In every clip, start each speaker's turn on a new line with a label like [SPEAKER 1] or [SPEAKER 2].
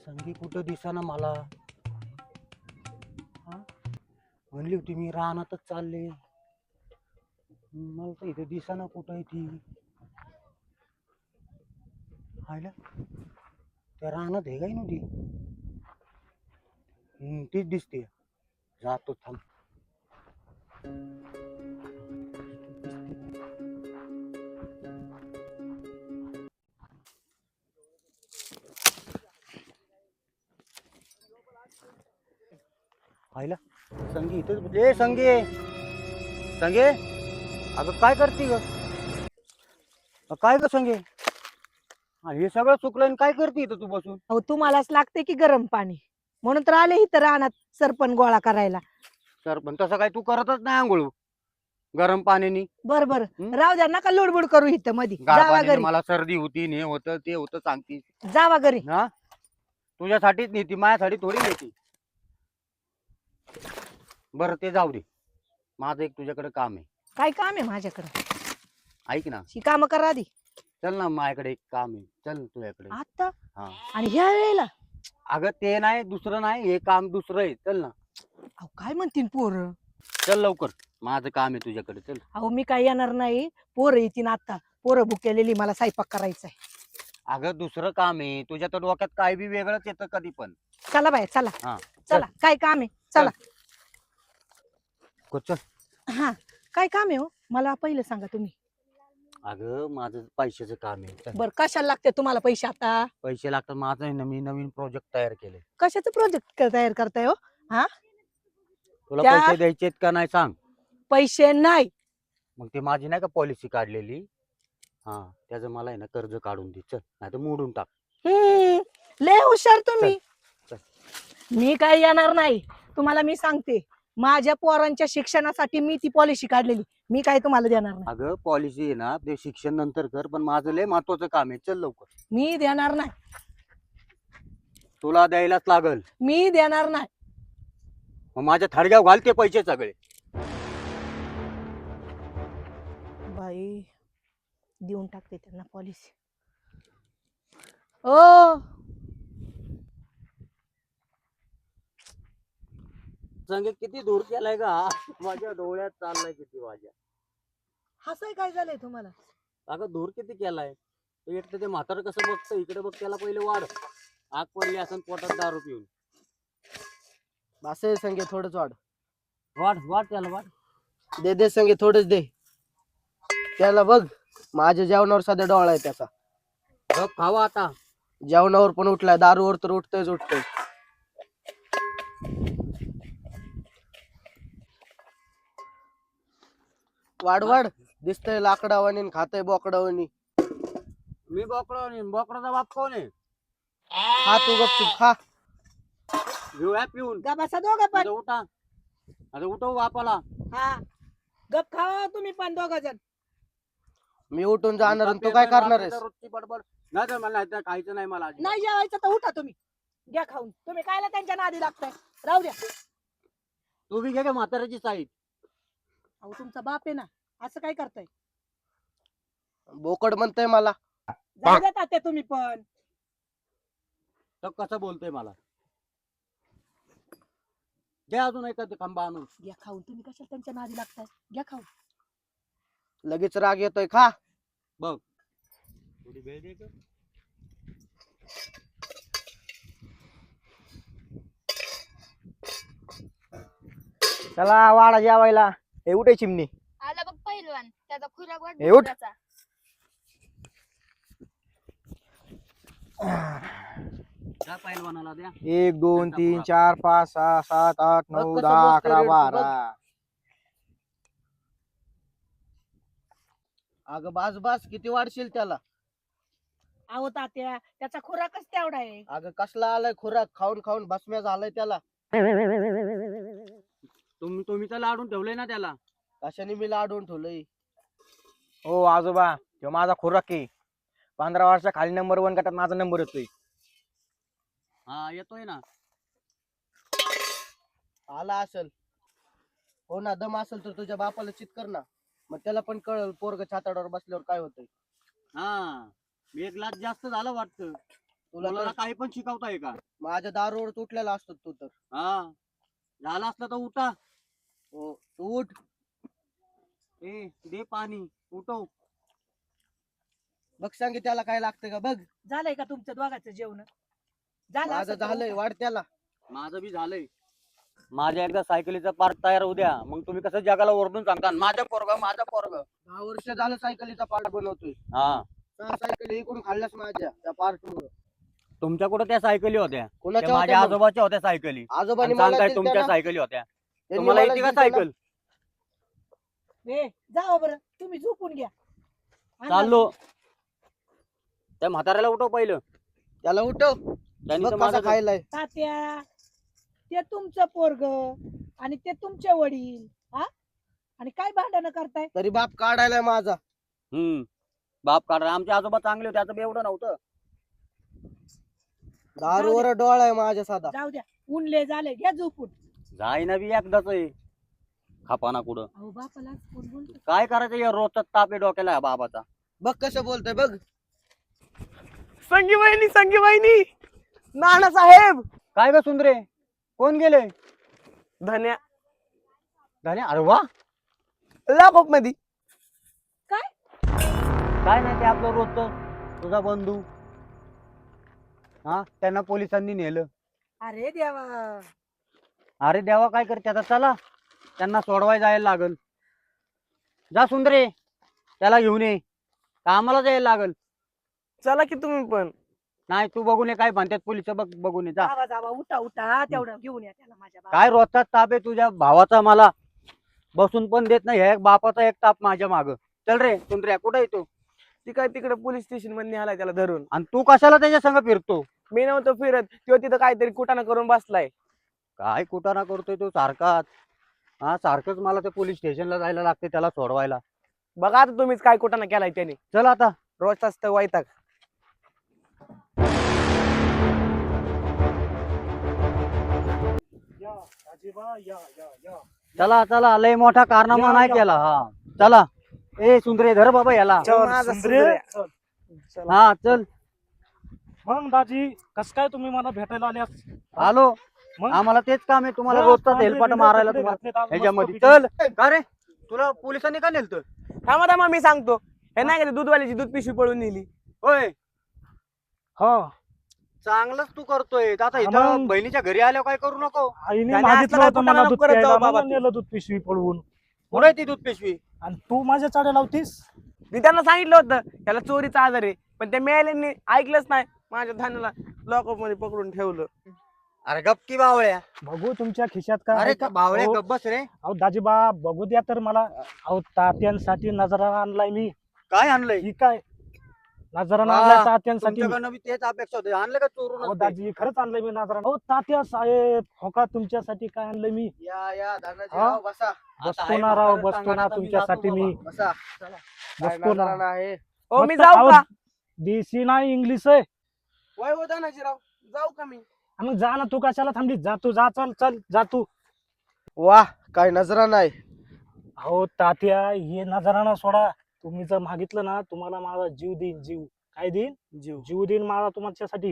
[SPEAKER 1] संगी कुठं दिसाना मला? हा? म्हणली होती मी रानातच चालले. मला तर इथे दिसाना कुठं आहे ती आयला त्या रानात हे काय नव्हती? तीच दिसते. जातो थांब. संगी इथेच ए संगे. संगे? अगं काय करते ग? अ, काय ग संगे? अ, हे सगळं चुकलं आणि काय करते इथं तू बसून?
[SPEAKER 2] अहो तुम्हालाच लागते की गरम पाणी. म्हणून तर आले इथं रानात सरपण गोळा करायला.
[SPEAKER 1] सर पण तसं काय तू करतच नाही आंघोळ. गरम पाण्यानी.
[SPEAKER 2] बर बर.
[SPEAKER 1] हं?
[SPEAKER 2] राहू द्या नका लुडबुड करू इथं मध्ये
[SPEAKER 1] गार
[SPEAKER 2] जावा
[SPEAKER 1] पाण्याने
[SPEAKER 2] घरी.
[SPEAKER 1] मला सर्दी होती हे होतं ते होतं सांगती.
[SPEAKER 2] जावा घरी.
[SPEAKER 1] हा? तुझ्यासाठीच नेती माझ्यासाठी थोडी नेती. बरं ते जाऊ दे. माझं एक तुझ्याकडे काम आहे.
[SPEAKER 2] काय काम आहे माझ्याकडे?
[SPEAKER 1] ऐक ना.
[SPEAKER 2] ही काम करा आधी.
[SPEAKER 1] चल ना माझ्याकडे एक काम आहे. चल तुझ्याकडे.
[SPEAKER 2] आता?
[SPEAKER 1] हा.
[SPEAKER 2] आणि ह्या वेळेला?
[SPEAKER 1] अगं ते नाही दुसरं नाही. हे काम दुसरं आहे. चल ना.
[SPEAKER 2] अहो काय म्हणतील पोर?
[SPEAKER 1] चल लवकर. माझं काम आहे तुझ्याकडे. चल.
[SPEAKER 2] अहो मी काय येणार नाही. पोरं येतील आता. पोरं भुकेलेली मला स्वयंपाक करायचा आहे.
[SPEAKER 1] अगं दुसरं काम आहे. तुझ्या तर डोक्यात काय बी वेगळंच येतं कधी पण.
[SPEAKER 2] चला बाय चला.
[SPEAKER 1] हा.
[SPEAKER 2] चला. काय काम आहे? चला.
[SPEAKER 1] चल.
[SPEAKER 2] हा काय काम आहे हो? मला पहिलं सांगा तुम्ही.
[SPEAKER 1] अगं माझं पैशाचं काम आहे. चल.
[SPEAKER 2] बर कशाला लागते तुम्हाला पैसे आता?
[SPEAKER 1] पैसे लागतात माझं आहे ना मी नवीन प्रोजेक्ट तयार केले
[SPEAKER 2] कशाचं प्रोजेक्ट तयार करताय हो?
[SPEAKER 1] तुला
[SPEAKER 2] त्या-
[SPEAKER 1] पैसे द्यायचे आहेत का नाही सांग.
[SPEAKER 2] पैसे नाही.
[SPEAKER 1] मग ते माझी नाही का पॉलिसी काढलेली? हा त्याचं मला आहे ना कर्ज काढून दे. चल नाही तर मोडून टाक.
[SPEAKER 2] हम्म, लय हुशार तुम्ही.
[SPEAKER 1] चल,
[SPEAKER 2] मी काय येणार नाही. तुम्हाला मी सांगते. माझ्या पोरांच्या शिक्षणासाठी मी ती पॉलिसी काढलेली. मी काय तुम्हाला देणार नाही.
[SPEAKER 1] अगं पॉलिसी आहे ना ते शिक्षण नंतर कर पण माझं लय महत्वाचं काम आहे. चल लवकर.
[SPEAKER 2] मी देणार नाही.
[SPEAKER 1] तुला द्यायलाच लागल.
[SPEAKER 2] मी देणार नाही.
[SPEAKER 1] मग माझ्या थडग्याव घालते पैसे सगळे.
[SPEAKER 2] बाई देऊन टाकते त्यांना पॉलिसी ओ!
[SPEAKER 1] संगे किती दूर केलाय का माझ्या डोळ्यात चाललाय किती माझ्या
[SPEAKER 2] हसाय काय झालंय तुम्हाला?
[SPEAKER 1] अगं दूर किती केलाय? तो एक तर ते म्हातारं कसं बघतं? इकडे बघ त्याला पहिले वाढ. आग पडली असं पोटात दारू पिऊन.
[SPEAKER 3] असं संगे थोडंच वाढ.
[SPEAKER 1] वाढ वाढ त्याला वाढ.
[SPEAKER 3] दे दे संगे थोडंच दे. त्याला बघ माझ्या जेवणावर सध्या डोळा आहे त्याचा.
[SPEAKER 1] बघ खावा आता.
[SPEAKER 3] जेवणावर पण उठलाय दारूवर तर उठतोयच उठतोय वाढ वाढ. दिसतंय लाकडावानी खातंय बोकडावानी.
[SPEAKER 1] मी बोकडा बोकडाचा बाप कोण आहे?
[SPEAKER 3] खा तू गपचूप खा.
[SPEAKER 1] घेऊया पिऊन.
[SPEAKER 2] गा बसा दोघं पण.
[SPEAKER 1] आता उठा. आता उठव बापाला.
[SPEAKER 2] हा. गप खावा तुम्ही पण दोघ जण
[SPEAKER 3] मी उठून जाणार आणि तू काय करणार आहेस?
[SPEAKER 1] रोजची बडबड. नाही तर मला नाही तर नाही मला.
[SPEAKER 2] नाही जेवायचं तर उठा तुम्ही. घ्या खाऊन. तुम्ही कायला त्यांच्या नादी लागताय. राहू द्या.
[SPEAKER 1] तू बी घे का म्हाताऱ्याची साईड?
[SPEAKER 2] अहो तुमचा बाप आहे ना असं काय करताय?
[SPEAKER 3] बोकड म्हणतंय मला.
[SPEAKER 2] द्या तात्या तुम्ही पण.
[SPEAKER 1] तर कसं बोलतोय मला? दे अजून एखादं खांबा आणून.
[SPEAKER 2] घ्या खाऊन. तुम्ही कशाला त्यांच्या नादी लागताय? घ्या खाऊन.
[SPEAKER 3] लगेच राग येतोय खा.
[SPEAKER 1] थोडी वेळ दे गं.
[SPEAKER 3] चला वाडा जेवायला. हे उठे चिमणी.
[SPEAKER 4] आला बघ पहिलवान त्याचा खुराक वाट
[SPEAKER 3] ए, उठ.
[SPEAKER 4] डोक्याचा.
[SPEAKER 1] द्या पहिलवानाला द्या.
[SPEAKER 3] एक दोन तीन चार पाच सहा सात आठ नऊ
[SPEAKER 1] कसं
[SPEAKER 3] दहा
[SPEAKER 1] बसतोय
[SPEAKER 3] अकरा
[SPEAKER 1] रे,
[SPEAKER 3] बारा. अगं बास बास किती वाढशील त्याला.
[SPEAKER 2] अहो तात्या त्याचा खुराकच तेवढा आहे.
[SPEAKER 3] अगं कसला आलाय खुराक? खाऊन खाऊन भस्म्या झालाय त्याला.
[SPEAKER 1] तुम्ही तुम्ही तर लाडून ठेवलंय ना त्याला.
[SPEAKER 3] कशाने मी लाडून ठेवलंय?
[SPEAKER 5] हो आजोबा तो माझा खुराक आहे. पंधरा वर्षा खाली नंबर वन गटात माझा नंबर येतोय.
[SPEAKER 1] हा येतोय ना.
[SPEAKER 3] आला असेल. हो ना दम असेल तर तुझ्या बापाला चित कर ना. मग त्याला पण कळल पोरग छाताडावर बसल्यावर काय होतंय.
[SPEAKER 1] हा एक लाख जास्त झालं वाटतं.
[SPEAKER 3] तुला
[SPEAKER 1] मुलाला काही पण शिकवताय का?
[SPEAKER 3] माझ्या दारोवर तुटलेला असतो तू तर.
[SPEAKER 1] हा झाला असला तर उठा.
[SPEAKER 3] हो तू उठ.
[SPEAKER 1] ए दे पाणी उठव.
[SPEAKER 3] बघ सांगे त्याला काय लागतं का बघ.
[SPEAKER 2] झालंय का तुमचं दोघांचं जेवण? झालं
[SPEAKER 3] माझं
[SPEAKER 2] असेल तर
[SPEAKER 3] झालंय. वाढ त्याला.
[SPEAKER 1] माझं बी झालंय. माझ्या एकदा सायकलीचा पार्ट तयार होऊ द्या. मग तुम्ही कसं जगाला ओरडून सांगता माझं पोरग माझं पोरग.
[SPEAKER 3] दहा वर्ष झालं सायकलीचा पार्ट बनवतोय.
[SPEAKER 1] हा.
[SPEAKER 3] सहा सायकली इकडून खाल्ल्यास माझ्या त्या पार्ट मुळे
[SPEAKER 1] तुमच्या कुठं त्या सायकली होत्या? त्या
[SPEAKER 3] कोणाच्या
[SPEAKER 1] माझ्या? आजोबाच्या होत्या सायकली.
[SPEAKER 3] आजोबांनी
[SPEAKER 1] आणि
[SPEAKER 3] मला
[SPEAKER 1] सांगताय
[SPEAKER 3] दिलत्या
[SPEAKER 1] तुमच्या
[SPEAKER 3] ना?
[SPEAKER 1] सायकली होत्या.
[SPEAKER 3] त्यांनी
[SPEAKER 1] तुम्हाला
[SPEAKER 3] मला
[SPEAKER 1] येते का
[SPEAKER 3] दिलत्या ना?
[SPEAKER 1] सायकल?
[SPEAKER 2] जाओ बरं. तुम्ही झोपून घ्या.
[SPEAKER 1] चाललो. त्या म्हाताऱ्याला उठव पहिलं.
[SPEAKER 3] त्याला उठव.
[SPEAKER 1] त्यांनी
[SPEAKER 3] बघ
[SPEAKER 1] तर
[SPEAKER 3] कसा
[SPEAKER 1] माझं
[SPEAKER 3] खायलाय
[SPEAKER 2] तात्या ते तुमचं पोरग आणि ते तुमचे वडील हा? आणि काय भांडण करताय?
[SPEAKER 3] तरी बाप काढायलाय माझा.
[SPEAKER 1] हम्म. बाप काढा आमचे आजोबा चांगले होते. आता बी एवढं नव्हतं.
[SPEAKER 3] दारूवर डोळा आहे माझ्या साधा.
[SPEAKER 2] जाऊ द्या. उनले झाले. घ्या झोपून.
[SPEAKER 1] जाई ना बी एकदाच आहे. खापाना कुठं?
[SPEAKER 2] अहो बापाला
[SPEAKER 1] काय करायचं या रोजचा ताप आहे डोक्याला या बाबाचा?
[SPEAKER 3] बघ कसं बोलतोय बघ.
[SPEAKER 5] संगी वहिनी संगी वहिनी नाना साहेब.
[SPEAKER 1] काय ग सुंदरे? कोण गेले
[SPEAKER 5] धन्या.
[SPEAKER 1] झाले अरे वा.
[SPEAKER 5] लाभोपमध्ये
[SPEAKER 1] काय नाही ते आपलं रोजच. तुझा बंधू. हा त्यांना पोलिसांनी नेलं.
[SPEAKER 2] अरे देवा.
[SPEAKER 1] अरे देवा काय करते आता? चला. त्यांना सोडवाय जायला लागल. जा सुंदरे त्याला घेऊन ये. कामाला जायला लागल.
[SPEAKER 5] चला की तुम्ही पण.
[SPEAKER 1] नाही तू बघून ये काय म्हणतात पोलीस बघ बघून ये जा.
[SPEAKER 2] जावा जावा उठा उठा तेवढं घेऊन या त्याला माझ्या बाबा.
[SPEAKER 1] काय रोजचा ताप आहे तुझ्या भावाचा मला? बसून पण देत नाही हे बापाचा एक ताप माझ्या माग. चल रे सुंदर्या कुठे येतो
[SPEAKER 5] ती? काय तिकडे पोलीस स्टेशनमध्ये निघालाय त्याला धरून.
[SPEAKER 1] आणि तू कशाला त्याच्या संग फिरतो?
[SPEAKER 5] मी नव्हतो फिरत. तो तिथं काहीतरी कुटाणा करून बसलाय.
[SPEAKER 1] काय कुटाणा करतोय तो सारखाच हा सारखंच मला ते पोलीस स्टेशनला जायला लागते त्याला सोडवायला.
[SPEAKER 5] बघा आता तुम्हीच काय कुटाणा केलाय त्याने.
[SPEAKER 1] चल आता.
[SPEAKER 5] रोजचाच तर वैताग.
[SPEAKER 1] चला चला लय मोठा कारनामा नाही केला हा. चला. ए सुंदरे धर बाबा याला.
[SPEAKER 5] माझा.
[SPEAKER 1] हा चल.
[SPEAKER 6] मग दाजी कस काय तुम्ही मला भेटायला आल्यास?
[SPEAKER 1] आलो.
[SPEAKER 6] मग?
[SPEAKER 1] आम्हाला तेच काम आहे तुम्हाला
[SPEAKER 6] हा,
[SPEAKER 1] रोजचा हेलपाट
[SPEAKER 6] बिंद्रे
[SPEAKER 1] मारायला तुम्हाला. ह्याच्यामध्ये. चल. का रे? तुला पोलिसांनी का नेलत?
[SPEAKER 5] थांबा थांबा मी सांगतो. हे नाही का ते दूधवाल्याची दूध पिशवी पळून नेली?
[SPEAKER 1] होय.
[SPEAKER 6] हा.
[SPEAKER 1] चांगलंच तू करतोय. आता
[SPEAKER 6] हा,
[SPEAKER 1] इथं
[SPEAKER 6] मग.
[SPEAKER 1] बहिणीच्या घरी आल्यावर काय करू नको?
[SPEAKER 6] आईने
[SPEAKER 5] त्याने
[SPEAKER 6] मागितलं
[SPEAKER 5] असलं
[SPEAKER 6] होतं
[SPEAKER 5] कुठं
[SPEAKER 6] मला
[SPEAKER 5] नको
[SPEAKER 6] दूध
[SPEAKER 5] करत जाऊ
[SPEAKER 6] प्यायला
[SPEAKER 5] बाबा
[SPEAKER 6] म्हणून
[SPEAKER 5] तू.
[SPEAKER 6] नेलं दूध पिशवी पळवून.
[SPEAKER 1] कुठे ती दूध पिशवी?
[SPEAKER 6] आणि तू माझ्या चाड्या लावतीस?
[SPEAKER 5] मी त्यांना सांगितलं होतं त्याला चोरीचा आजार आहे. पण त्या मेल्यांनी ऐकलंच नाही. माझ्या धान्याला लॉकअपमध्ये पकडून ठेवलं.
[SPEAKER 1] अरे गप की बावळ्या.
[SPEAKER 6] बघू तुमच्या खिशात काय
[SPEAKER 1] अरे
[SPEAKER 6] आहे
[SPEAKER 1] का?
[SPEAKER 6] का?
[SPEAKER 1] बावळ्या
[SPEAKER 6] अहो,
[SPEAKER 1] गप बस रे.
[SPEAKER 6] अहो दाजीबा बघू द्या तर मला. अहो तात्यांसाठी नजराना आणलाय मी.
[SPEAKER 1] काय आणलंय?
[SPEAKER 6] ही काय? नजराना
[SPEAKER 1] वा,
[SPEAKER 6] आणलाय तात्यांसाठी.
[SPEAKER 1] तुमच्याकडनं तेच अपेक्षा होते. आणलं का
[SPEAKER 6] अहो
[SPEAKER 1] चोरून
[SPEAKER 6] दाजी खरंच आणलंय मी नजराना हो तात्या साहेब हो का तुमच्यासाठी काय आणलंय मी?
[SPEAKER 3] या या
[SPEAKER 6] हा?
[SPEAKER 3] राव बसा.
[SPEAKER 6] बसतो ना राव बसतो ना तुमच्यासाठी मी.
[SPEAKER 3] बसा. काय
[SPEAKER 6] बसतो ना
[SPEAKER 3] आहे?
[SPEAKER 5] हो मी
[SPEAKER 6] मस्त
[SPEAKER 5] जाऊ
[SPEAKER 6] आहो,
[SPEAKER 5] का?
[SPEAKER 6] देशी नाही इंग्लिश आहे.
[SPEAKER 5] वय हो धनाजी राव. जाऊ का मी?
[SPEAKER 6] मग जा ना तू कशाला थांबली? जा तू जा चल चल जा तू.
[SPEAKER 3] वा काय नजराणा आहे
[SPEAKER 6] अहो तात्या हे नजराना सोडा. तुम्ही जर मागितलं ना तुम्हाला माझा जीव देईन जीव. काय देईन?
[SPEAKER 5] जीव.
[SPEAKER 6] जीव देईन माझा तुमच्यासाठी.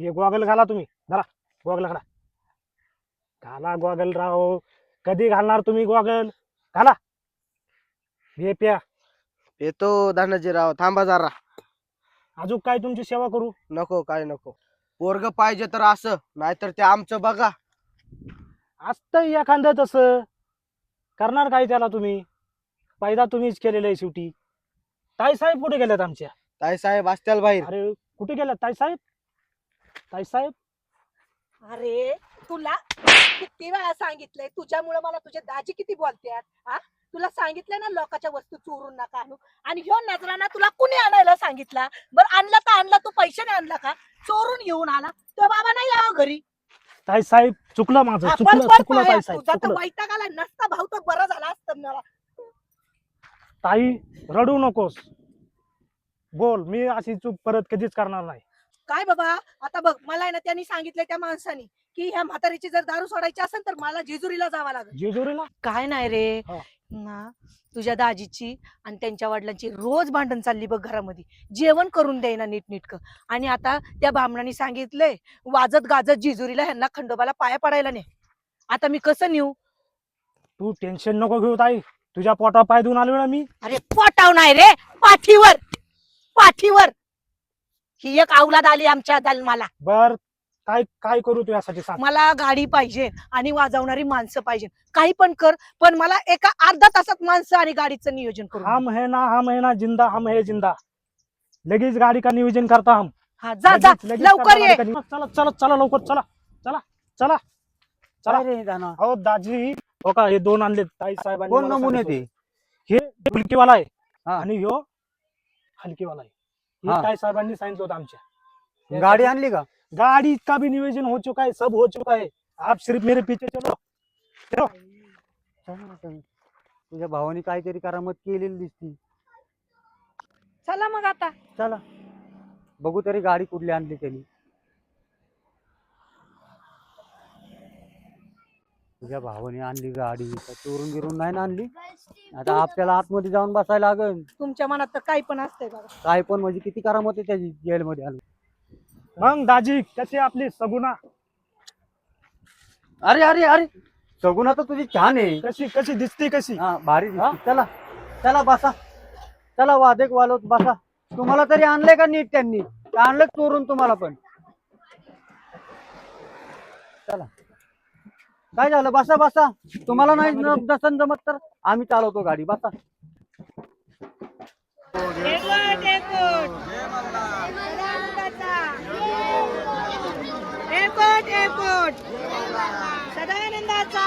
[SPEAKER 6] हे गॉगल घाला तुम्ही. धरा गॉगल घाला. घाला गॉगल राव. कधी घालणार तुम्ही गॉगल? घाला. हे प्या.
[SPEAKER 3] येतो धनाजी राव थांबा जरा.
[SPEAKER 6] अजून काय तुमची सेवा करू?
[SPEAKER 3] नको काय नको. पोरग पाहिजे तर असं नाहीतर ते आमचं बघा.
[SPEAKER 6] असतं एखादं तसं. करणार काय त्याला तुम्ही? पैदा तुम्हीच केलेलं आहे शेवटी. ताईसाहेब कुठे गेल्यात आमच्या?
[SPEAKER 3] ताई साहेब असतील बाहेर.
[SPEAKER 6] अरे कुठे गेल्यात ताईसाहेब? ताईसाहेब?
[SPEAKER 2] अरे तुला किती वेळा सांगितलंय? तुझ्यामुळे मला तुझे दाजी किती बोलतात हा? तुला सांगितलंय ना लोकांच्या वस्तू चोरून नका आणू. आणि ह्यो नजराना तुला कुणी आणायला सांगितला? बरं आणला तर आणला तू पैशाने आणला का? चोरून घेऊन आला. तो बाबा नाही यावं घरी.
[SPEAKER 6] ताईसाहेब चुकलं माझं
[SPEAKER 2] आपण
[SPEAKER 6] चुकलं
[SPEAKER 2] पण
[SPEAKER 6] चुकलं
[SPEAKER 2] पाया,
[SPEAKER 6] ताईसाहेब
[SPEAKER 2] तुझा तर
[SPEAKER 6] चुकलं.
[SPEAKER 2] वैताग आला नसता भाऊ तर बरं झाला असतं मला.
[SPEAKER 6] ताई रडू नकोस. बोल मी अशी चूक परत कधीच करणार नाही.
[SPEAKER 2] काय बाबा? आता बघ मला आहे ना त्यांनी सांगितलंय त्या माणसानी. की ह्या म्हातारीची जर दारू सोडायची असेल तर मला जेजुरीला जावं लागेल.
[SPEAKER 6] जेजुरीला?
[SPEAKER 2] काय नाही रे.
[SPEAKER 6] हा.
[SPEAKER 2] ना तुझ्या दाजीची आणि त्यांच्या वडिलांची रोज भांडण चालली बघ घरामध्ये. जेवण करून द्यायना नीटनीटकं. आणि आता त्या ब्राह्मणाने सांगितलंय वाजत गाजत जेजुरीला ह्यांना खंडोबाला पाया पडायला नाही आता मी कसं नेऊ?
[SPEAKER 6] तू टेन्शन नको घेऊ ताई. तुझ्या पोटा पाय देऊन आलो ना मी.
[SPEAKER 2] अरे पोटाव नाही रे पाठीवर. पाठीवर. ही एक अवलाद आली आमच्या जन्माला
[SPEAKER 6] बर काय काय करू तू यासाठी सांग
[SPEAKER 2] मला गाडी पाहिजे आणि वाजवणारी माणसं पाहिजे काही पण कर पण मला एका अर्धा तासात माणसं आणि गाडीचं नियोजन करू
[SPEAKER 6] हम है ना हम है ना जिंदा हम है जिंदा लगेच गाडी का नियोजन करता हम
[SPEAKER 2] हा जा जा
[SPEAKER 6] लगेच- लगेच
[SPEAKER 2] लवकर
[SPEAKER 6] करता
[SPEAKER 2] ये.
[SPEAKER 6] गाडी का नियोजन. चला चला चला लवकर चला चला चला चला.
[SPEAKER 1] दाना
[SPEAKER 6] अहो दाजी हो का हे दोन आणले ताई साहेबांनी
[SPEAKER 1] कोण
[SPEAKER 6] मला
[SPEAKER 1] नमुने
[SPEAKER 6] सांगितलं.
[SPEAKER 1] ते
[SPEAKER 6] हे फुलकीवाला आहे
[SPEAKER 1] हा.
[SPEAKER 6] आणि ह्यो हलकीवाला आहे
[SPEAKER 1] हा.
[SPEAKER 6] हे ताई साहेबांनी सांगितलं होतं आमच्या
[SPEAKER 1] गाडी आणली का
[SPEAKER 6] गाड़ी का भी नियोजन हो चुका है सब हो चुका है। आप सिर्फ मेरे पीछे चलो। चलो.
[SPEAKER 1] तुझ्या भावाने काहीतरी करामत केलेली दिसती।
[SPEAKER 2] चला मग आता।
[SPEAKER 1] चला। बघू तरी गाडी कुठली आणली त्यांनी. तुझ्या भावाने आणली गाडी. का चोरून बिरून नाही ना आणली? आता आपल्याला आतमध्ये जाऊन बसायला लागेल.
[SPEAKER 2] तुमच्या मनात तर काही पण असतंय बघा
[SPEAKER 1] काय पण म्हणजे किती करामत आहे त्याची जेलमध्ये आलो.
[SPEAKER 6] मग दाजी कशी आपली सगुना
[SPEAKER 1] अरे अरे अरे सगुना तर तुझी छान आहे.
[SPEAKER 6] कशी कशी दिसते कशी?
[SPEAKER 1] हा भारी दिसते. चला चला बसा. चला वादक वालवत बसा. तुम्हाला तरी आणलंय का नीट त्यांनी? का आणलं चोरून तुम्हाला पण. चला. काय झालं? बसा बसा. तुम्हाला नाही न- नसन जमत तर आम्ही चालवतो गाडी. बसा.
[SPEAKER 2] एअरपोर्ट. सदानंदाचा.